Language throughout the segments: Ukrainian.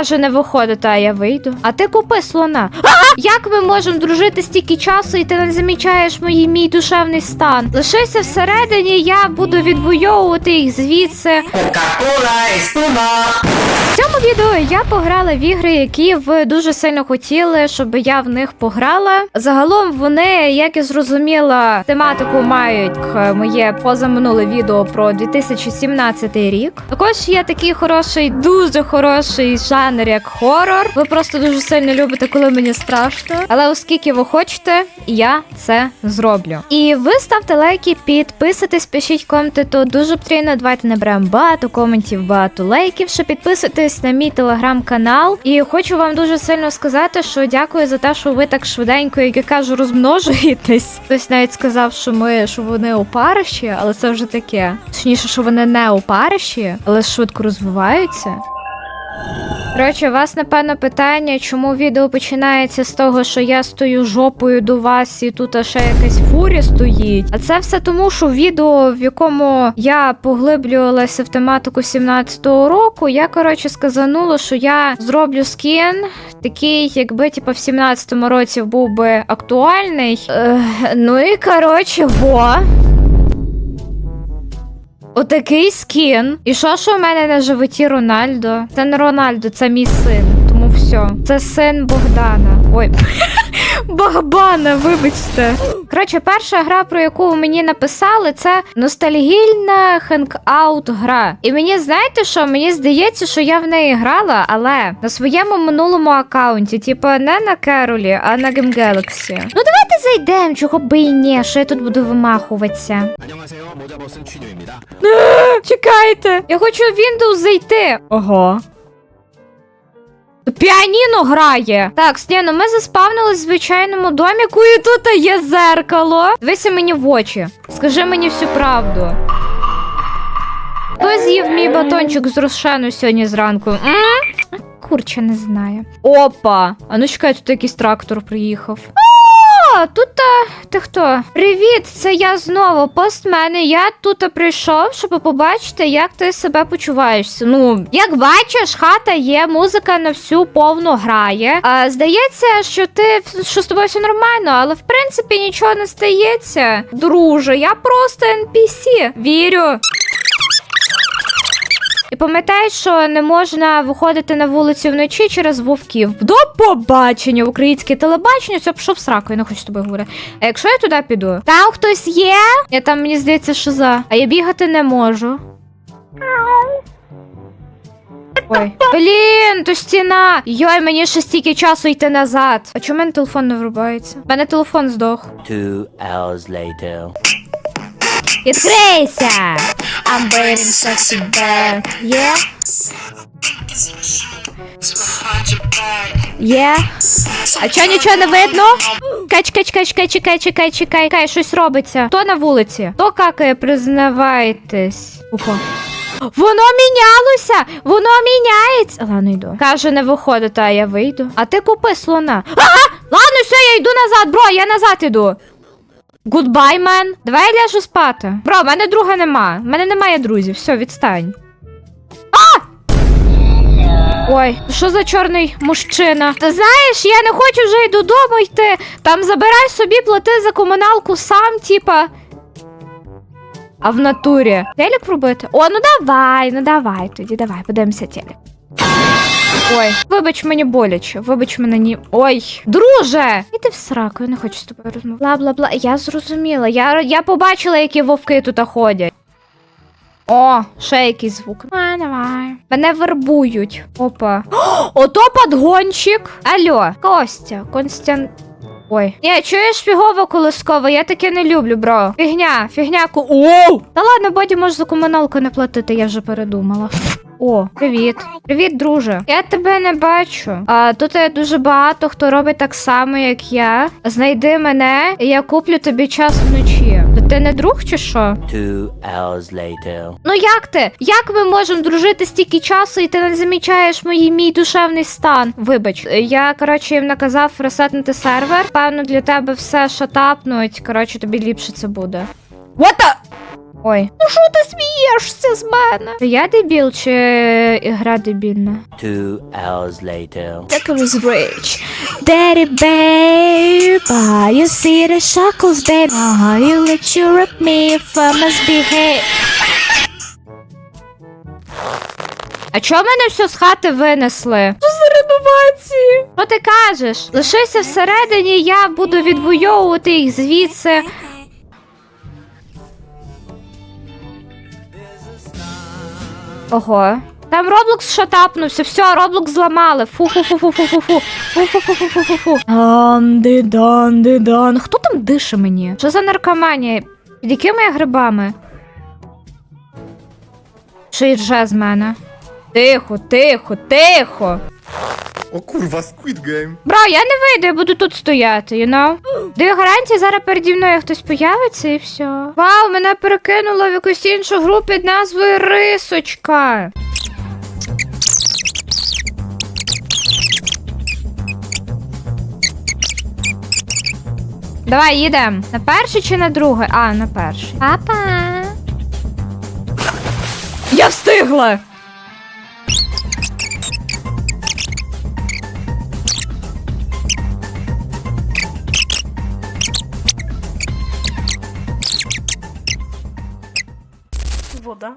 Каже, не виходить, а я вийду. А ти купи слона. А! Як ми можемо дружити стільки часу, і ти не замічаєш мої мій душевний стан? Лишися всередині, я буду відвоювати їх звідси. В цьому відео я пограла в ігри, які ви дуже сильно хотіли, щоб я в них пограла. Загалом вони, як і зрозуміла, тематику мають моє позаминуле відео про 2017 рік. Також є такий хороший, дуже хороший жанр, як хорор. Ви просто дуже сильно любите, коли мені страшно. Але оскільки ви хочете, я це зроблю. І ви ставте лайки, підписуйтесь, пишіть коменти, то дуже потрібно. Давайте наберемо багато коментів, багато лайків. Ще підписуйтесь на мій телеграм-канал. І хочу вам дуже сильно сказати, що дякую за те, що ви так швиденько, як я кажу, розмножуєтесь. Хтось навіть сказав, що ми що вони опариші, але це вже таке. Точніше, що вони не опариші, але швидко розвиваються. Коротше, у вас напевно питання, чому відео починається з того, що я стою жопою до вас, і тут ще якась фурі стоїть. А це все тому, що відео, в якому я поглиблювалася в тематику 17-го року, я коротше сказанула, що я зроблю скін, такий, якби типу, в 17-му році був би актуальний. Е, ну і коротше, во. Отакий скін. І що, що в мене на животі Рональдо? Це не Рональдо, це мій син. Тому все. Це син Богдана. Ой. Багбана, вибачте. Коротше, перша гра, про яку мені написали, це ностальгільна хенкаут гра. І мені знаєте, що мені здається, що я в неї грала, але на своєму минулому аккаунті, типу не на Керолі, а на Game Galaxy. Ну давайте зайдемо, чого би і ні, що я тут буду вимахуватися. Е, чекайте, я хочу в Windows зайти. Ого. Піаніно грає. Так, Сніно, ми заспавнились в звичайному доміку, і тут є зеркало. Дивися мені в очі. Скажи мені всю правду. Хто з'їв мій батончик з розшену сьогодні зранку? М? Курча не знає. Опа! А ну чекай, тут якийсь трактор приїхав. Тут а, ти хто? Привіт, це я знову. Постмен. і Я тут прийшов, щоб побачити, як ти себе почуваєшся. Ну, як бачиш, хата є, музика на всю повну грає. А здається, що ти що з тобою все нормально, але в принципі нічого не стається. Друже, я просто NPC. Вірю. І пам'ятай, що не можна виходити на вулицю вночі через вовків. До побачення! Українське телебачення, все пішов сраку, я не хочу з говорити. А якщо я туди піду? Там хтось є? Я там, мені здається, шиза. А я бігати не можу. Ой. Блін, то стіна. Йой, мені ще стільки часу йти назад. А чому мене телефон не врубається? У мене телефон здох. Two hours later. Відкрийся! I'm waiting sexy back. Yeah? Yeah? А чого нічого не видно? Чекай, чекай, чекай, чекай, чекай, чекай, чекай, чекай, щось робиться. Хто на вулиці? Хто какає, признавайтесь. Опа. Воно мінялося! Воно міняється. Ладно, йду. Каже, не виходить, а я вийду. А ти купи слона. А! Ладно, все, я йду назад, бро, я назад іду. Гудбай, мен. Давай я ляжу спати. Бро, в мене друга нема. В мене немає друзів. Все, відстань. А! Ой, що за чорний мужчина? Ти знаєш, я не хочу вже й додому йти. Там забирай собі, плати за комуналку сам, типа. А в натурі. Телек пробити? О, ну давай, ну давай тоді, давай, подивимося телек. Ой, вибач мені боляче, вибач мене ні. Ой, друже! Іди в сраку, я не хочу з тобою розмовляти. Бла бла бла. Я зрозуміла. Я, я побачила, які вовки тут ходять. О, ще якийсь звук. А, давай. Мене вербують. Опа. О, ото подгончик. Алло, Костя, Констян. Ой. Ні, чуєш фігово колосково, я таке не люблю, бро. Фігня, фігня ку. Оу! Та ладно, боді може за комуналку не платити, я вже передумала. О, привіт. Привіт, друже. Я тебе не бачу. А тут є дуже багато хто робить так само, як я. Знайди мене, і я куплю тобі час вночі. То ти не друг чи що? Two hours later. Ну як ти? Як ми можемо дружити стільки часу, і ти не замічаєш мої мій душевний стан? Вибач, я коротше їм наказав ресетнути сервер. Певно, для тебе все шатапнуть. Коротше, тобі ліпше це буде. What the? Ой. Ну що ти смієшся з мене? Чи я дебіл, чи ігра дебільна? Two hours later. Так розбрич. Daddy babe, ah, you see the shackles, babe. Ah, you let you rip me if I misbehave. А чого мене все з хати винесли? Що за реновації? Що ти кажеш? Лишися всередині, я буду відвоювати їх звідси. Ого. Там Роблокс шатапнувся, все, Роблокс зламали. Фу-фу-фу-фу-фу-фу-фу. Фу-фу-фу-фу-фу-фу. Дан, де дан, де дан. Хто там дише мені? Що за наркоманія? Під якими я грибами? Що ірже з мене? Тихо, тихо, тихо. O kurwa, Squid Game. Бро, я не вийду, я буду тут стояти, you know? Даю гарантії, зараз переді мною хтось появиться і все. Вау, мене перекинуло в якусь іншу гру під назвою Рисочка. Давай, їдемо. На перший чи на другий? А, на перший. Папа. Я встигла! Вода.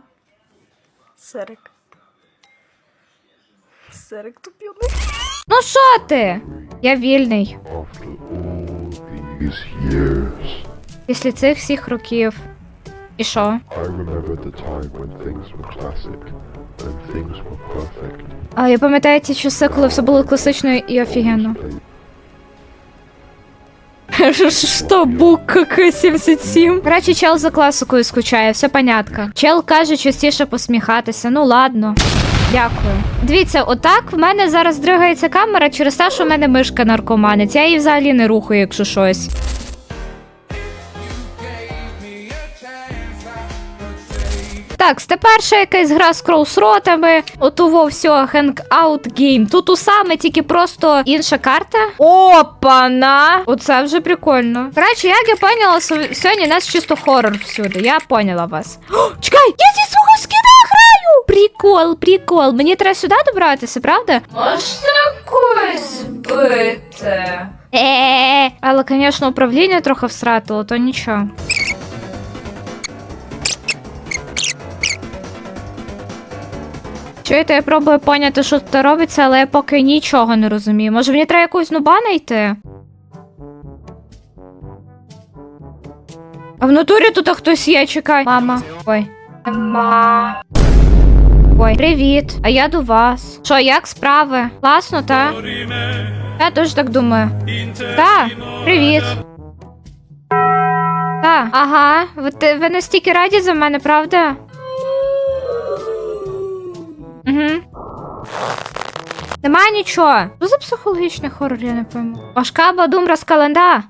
Серик. Серик туп'яний. Ну що ти? Я вільний. Після цих всіх років. І що? А я пам'ятаю ті часи, коли все було класично і офігенно. Що, бук КК-77? Короче, чел за класикою скучає, все понятно. Чел каже частіше посміхатися, ну ладно. Дякую. Дивіться, отак в мене зараз дригається камера через те, що в мене мишка наркоманець. Я її взагалі не рухаю, якщо щось. Так, тепер ще якась гра з кроусротами. Отого все, Hangout Game. Тут у саме тільки просто інша карта. Опана! Оце вже прикольно. Коротше, як я поняла, сьогодні у нас чисто хорор всюди. Я поняла вас. О, чекай, я зі свого скіна граю! Прикол, прикол. Мені треба сюди добратися, правда? Можна когось збити. Е, але, звісно, управління трохи всратило, то нічого. Чуєте, я пробую поняти, що тут робиться, але я поки нічого не розумію. Може мені треба якусь нуба знайти? А в натурі тут хтось є, чекай. Мама. Ой. Мама. Ой, привіт. А я до вас. Що, як справи? Класно, та? Я теж так думаю. Та, привіт. Та, ага. Ви, ви настільки раді за мене, правда? Угу. Нема нічого. Що за психологічний хорор, я не пойму. Важка бадумра з календа.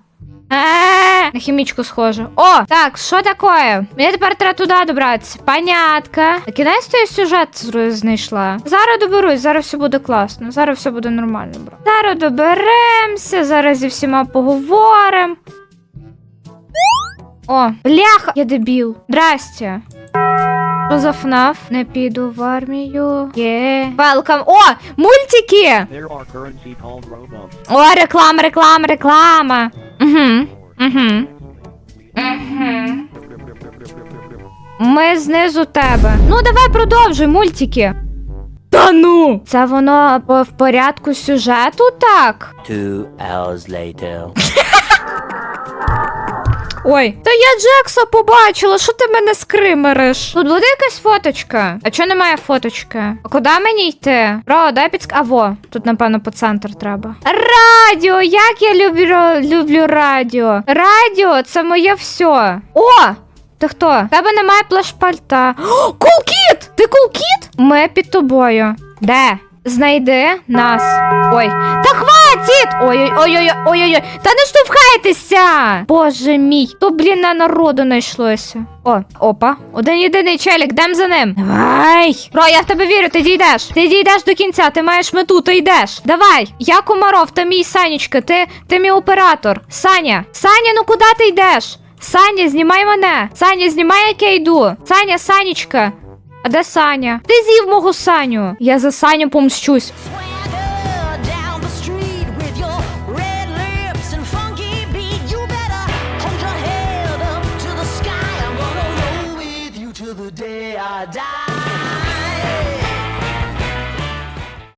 Е, На хімічку схоже. О, так, що таке? Мені тепер треба туди добратися. Понятка. На кінець то сюжет знайшла. Зараз доберусь, зараз все буде класно. Зараз все буде нормально, бро. Зараз доберемося, зараз зі всіма поговоримо. О, бляха! Я дебіл. Здрасте. Що за ФНАФ? Не піду в армію. Є. Welcome. О, мультики! There are currency called Robux. О, реклама, реклама, реклама. Угу. Угу. Угу. Ми знизу тебе. Ну, давай продовжуй, мультики. Та ну! Це воно по- в порядку сюжету так? Two hours later. Ой, та я Джекса побачила, що ти мене скримериш? Тут буде якась фоточка. А чого немає фоточки? А куди мені йти? Бро, дай підск... А во, тут, напевно, по центр треба. Радіо! Як я люблю, люблю радіо. Радіо це моє все. О! Ти хто? Тебе немає плашпальта. Кулкіт! Ти кулкіт? Ми під тобою. Де? знайде нас. Ой. Та хватит! Ой-ой-ой-ой-ой-ой! ой, Та не штовхайтеся! Боже мій, то, блін, на народу знайшлося. О, опа. Один єдиний челік, дам за ним. Давай. Бро, я в тебе вірю, ти дійдеш. Ти дійдеш до кінця, ти маєш мету, ти йдеш. Давай. Я Комаров, ти мій Санечка, ти, ти мій оператор. Саня, Саня, ну куди ти йдеш? Саня, знімай мене. Саня, знімай, як я йду. Саня, Санечка. А де Саня? Ти з'їв мого Саню? Я за Саню помщусь.